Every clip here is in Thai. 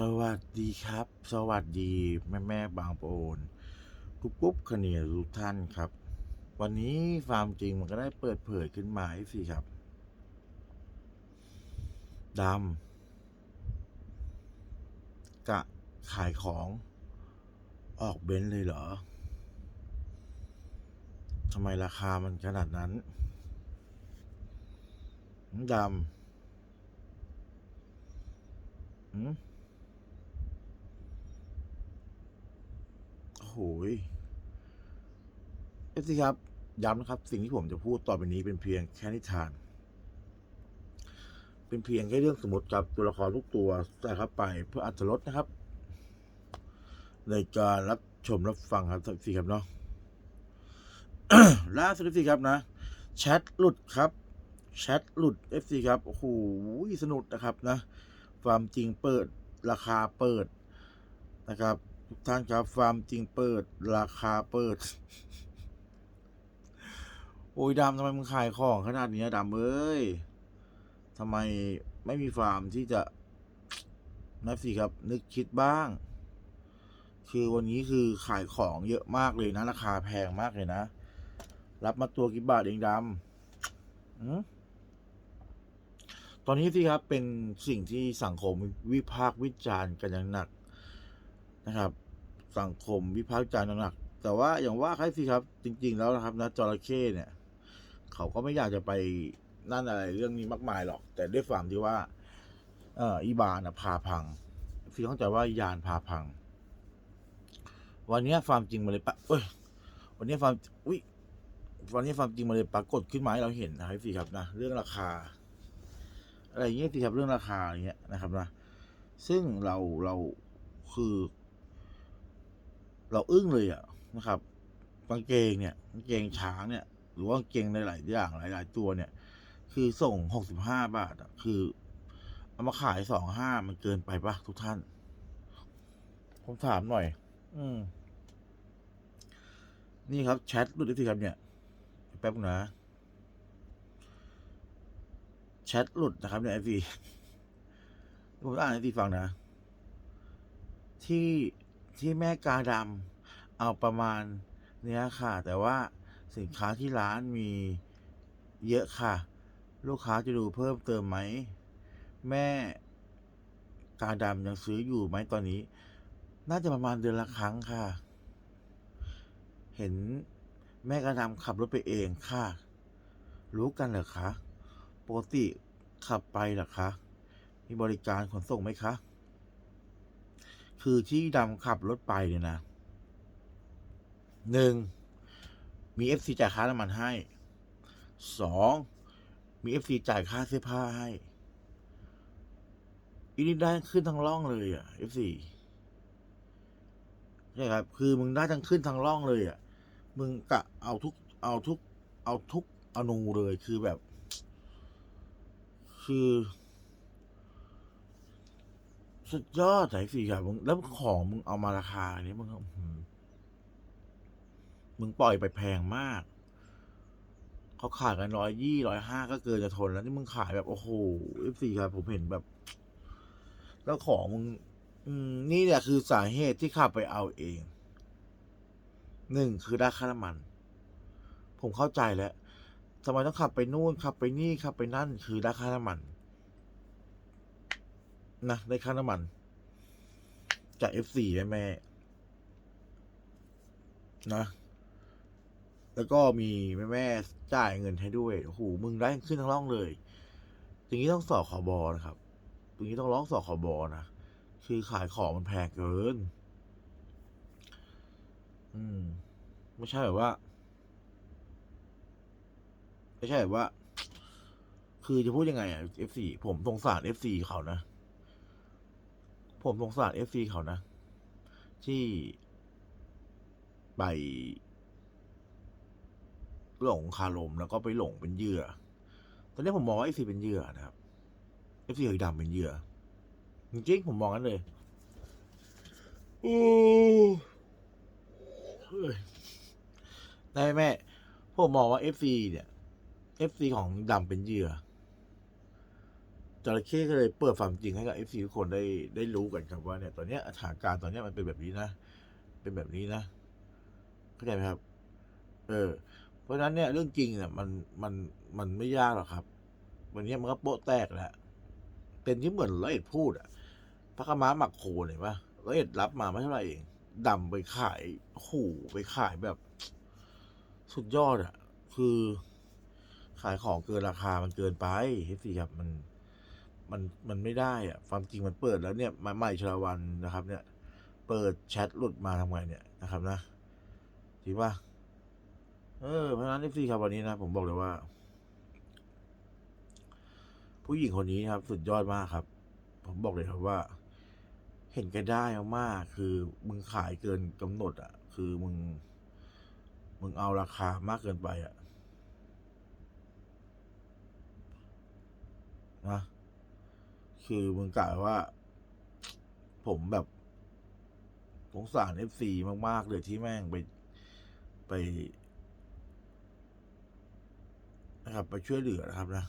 สวัสดีครับ สวัสดีแม่แม่บางโอนกุ๊บกุ๊บขเนียทุกท่านครับ วันนี้ฟาร์มจริงมันก็ได้เปิดเผยขึ้นมาสิครับดำกะขายของออกเบนซ์เลยเหรอทำไมราคามันขนาดนั้นดำหื โหยเอฟซีครับย้ำนะครับ สิ่งที่ผมจะพูดต่อไปนี้เป็นเพียงแค่นิทาน เป็นเพียงแค่เรื่องสมมติกับตัวละครทุกตัวใส่เข้าไปเพื่ออัตรสนะครับ ในการรับชมรับฟังครับสิครับเนาะล่าสุดสิครับนะแชทหลุดครับแชทหลุด FC ครับโอ้โหสนุกนะครับนะ ความจริงเปิดราคาเปิดนะครับ ทุกท่านครับฟาร์มจริงเปิด ราคาเปิด โอ้ยดำทำไมมึงขายของขนาดนี้ดำเอ้ยทำไมไม่มีฟาร์มที่จะนับสิครับ นึกคิดบ้าง คือวันนี้คือขายของเยอะมากเลยนะ ราคาแพงมากเลยนะ รับมาตัวกี่บาทเองดำอืมตอนนี้สิครับเป็นสิ่งที่สังคมวิพากษ์วิจารณ์กันอย่างหนักนะครับ สังคมวิพากษ์วิจารณ์หนัก แต่ว่าอย่างว่าใครสิครับ จริง ๆ แล้วนะครับนะจระเข้เนี่ย เขาก็ไม่อยากจะไปนั่นอะไรเรื่องนี้มากมายหรอก แต่ด้วยความที่ว่า เอ่ออีบานะพาพังพี่เข้าใจว่ายานพาพัง วันนี้ยฟามจริงมาเลยปะเอ้ยวันนี้ยฟามอุ้ยวันนี้ฟามจริงมาเลยปรากฏขึ้นมาให้เราเห็นนะครับสิครับนะเรื่องราคา อะไรอย่างเงี้ยสิครับเรื่องราคาอย่างเงี้ยนะครับนะซึ่งเราเราคือ เราอึ้งเลยอะนะครับกางเกงเนี่ยกางเกงช้างเนี่ย หรือว่ากางเกงในหลายอย่างหลาย ๆ ตัวเนี่ย คือส่งหกสิบห้าบาทอะคือเอามาขายสองห้ามันเกินไปปะทุกท่าน ผมถามหน่อย อืม นี่ครับแชทรูดได้สิครับเนี่ย แป๊บนะแชทหลุดนะครับเนี่ยไอซีผมอ่านไอซีฟังนะ ที่ ที่แม่กาดำเอาประมาณเนี้ยค่ะ แต่ว่าสินค้าที่ร้านมีเยอะค่ะ ลูกค้าจะดูเพิ่มเติมไหม แม่กาดำยังซื้ออยู่ไหมตอนนี้ น่าจะประมาณเดือนละครั้งค่ะ เห็นแม่กาดำขับรถไปเองค่ะ รู้กันเหรอคะปกติขับไปเหรอคะ มีบริการขนส่งไหมคะ คือที่ดำขับรถไปเนี่ยนะหนึ่งมีเอฟซีจ่ายค่าน้ำมันให้สองมีเอฟซีจ่ายค่าเสื้อผ้าให้อีนี่ได้ขึ้นทั้งร่องเลยอะเอฟซีใช่ครับ คือมึงได้ทั้งขึ้นทั้งร่องเลยอะ มึงกะเอาทุก เอาทุก เอาทุกอนูเลย คือแบบ คือ สุดยอดสายสี่ครับมึงแล้วของมึงเอามาราคาเนี้ยมึงมึงปล่อยไปแพงมากเขาขายกันร้อยยี่ร้อยห้าก็เกินจะทนแล้วนี่มึงขายแบบโอ้โหเอฟซีครับผมเห็นแบบ แล้วของมึงมนี่เนี่ยคือสาเหตุที่ขับไปเอาเองหนึ่งคือได้ค่าน้ำมัน ผมเข้าใจแล้วทำไมต้องขับไปนู่นขับไปนี่ขับไปนั่น คือได้ค่าน้ำมัน นะได้ค่าน้ำมัน จาก F4 แม่แม่นะ แล้วก็มีแม่แม่จ่ายเงินให้ด้วยโอ้โหมึงได้ขึ้นทั้งร่องเลยอย่างนี้ต้องสอบขอบอนะครับอย่างนี้ต้องร้องสอบขอบอนะคือขายของมันแพงเกิน อืม ไม่ใช่แบบว่า ไม่ใช่แบบว่า คือจะพูดยังไงอะ F4 ผมสงสาร F4 เขานะ ผมสงสาร F4 เขานะ ที่ไปหลงคารมแล้วก็ไปหลงเป็นเหยื่อ ตอนนี้ผมมองว่า F4 เป็นเหยื่อนะครับ F4 เคยดำเป็นเหยื่อจริงๆผมมองกันเลยโอ้ได้แม่ ผมมองว่า FC เนี่ย FC ของดำเป็นเหยื่อ จระเข้ก็เลยเปิดความจริงให้กับเอฟซีทุกคนได้ได้รู้กันครับว่าเนี่ยตอนเนี้ยสถานการณ์ตอนเนี้ยมันเป็นแบบนี้นะ เป็นแบบนี้นะเข้าใจไหมครับ เออ เพราะฉะนั้นเนี่ยเรื่องจริงเนี่ยมันมันมันไม่ยากหรอกครับ วันนี้มันก็โป๊ะแตกแล้วเป็นที่เหมือนร้อยเอ็ดพูดอะพระกม้าหมักโคเห็นปะร้อยเอ็ดรับมาไม่เท่าไหร่เองดำไปขายโอ้โหไปขายแบบ สุดยอดอะคือ ขายของเกินราคามันเกินไปเฮฟซี่ครับมัน มันมันไม่ได้อะความจริงมันเปิดแล้วเนี่ยมาใหม่ชลาวันนะครับ เนี่ย เปิดแชทหลุดมาทำไงเนี่ยนะครับนะจริงปะเออเพราะนั้นเอฟซีครับวันนี้นะผมบอกเลยว่า ผู้หญิงคนนี้นครับ สุดยอดมากครับ ผมบอกเลยครับว่า เห็นกันได้มากๆคือมึงขายเกินกำหนด อะ คือมึง มึงเอาราคามากเกินไปอะนะ คือมึงกะว่า ผมแบบสงสารเอฟซีมาก ๆ เลยที่แม่งไปไปนะครับไปช่วยเหลือนะครับนะ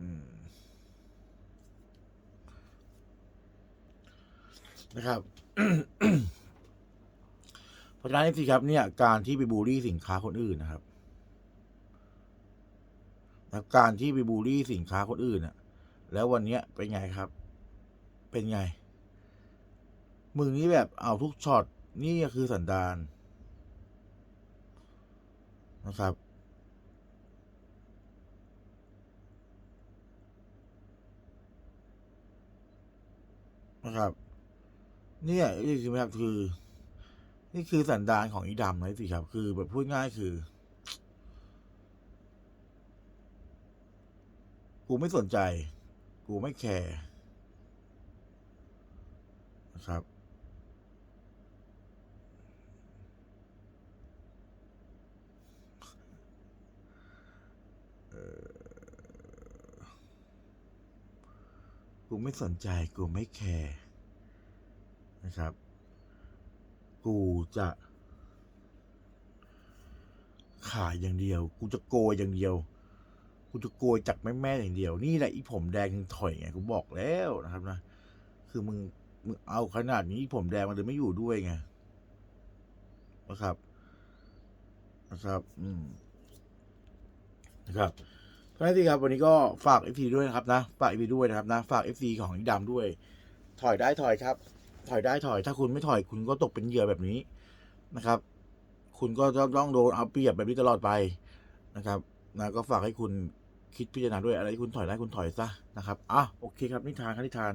อืม นะครับเพราะฉะนั้นสิครับเนี่ย การที่ไปบูลลี่สินค้าคนอื่นนะครับ นะการที่ไปบูลลี่สินค้าคนอื่นน่ะแล้ววันเนี้ยเป็นไงครับ เป็นไงมึงนี่แบบเอาทุกช็อตนี่คือสันดานนะครับ นะครับ เนี่ยนี่คือแบบคือ นี่คือสันดานของอีดำนะสิครับ คือแบบพูดง่ายคือ กูไม่สนใจ กูไม่แคร์นะครับ กูไม่สนใจ กูไม่แคร์นะครับ กูจะ ขายอย่างเดียว กูจะโกยอย่างเดียว กูจะโกยจากแม่แม่ๆอย่างเดียว นี่แหละอีผมแดงถึงถอยไงกูบอกแล้วนะครับนะ คือมึงมึงเอาขนาดนี้ผมแดงมันเลยไม่อยู่ด้วยไงนะครับ นะครับ อืมนะครับเพรานั้นสิครับ วันนี้ก็ฝากเอฟซีด้วยนะครับนะฝากเอฟซีด้วยนะครับนะฝากเอฟซีของอีดำด้วย ถอยได้ถอยครับ ถอยได้ถอย ถ้าคุณไม่ถอยคุณก็ตกเป็นเหยื่อแบบนี้นะครับ คุณก็ต้องโดนเอาเปรียบแบบนี้ตลอดไปนะครับ นะก็ฝากให้คุณคิดพิจารณาด้วยอะไรที่คุณถอยได้คุณถอยซะนะครับอะโอเคครับนิทานครับนิทาน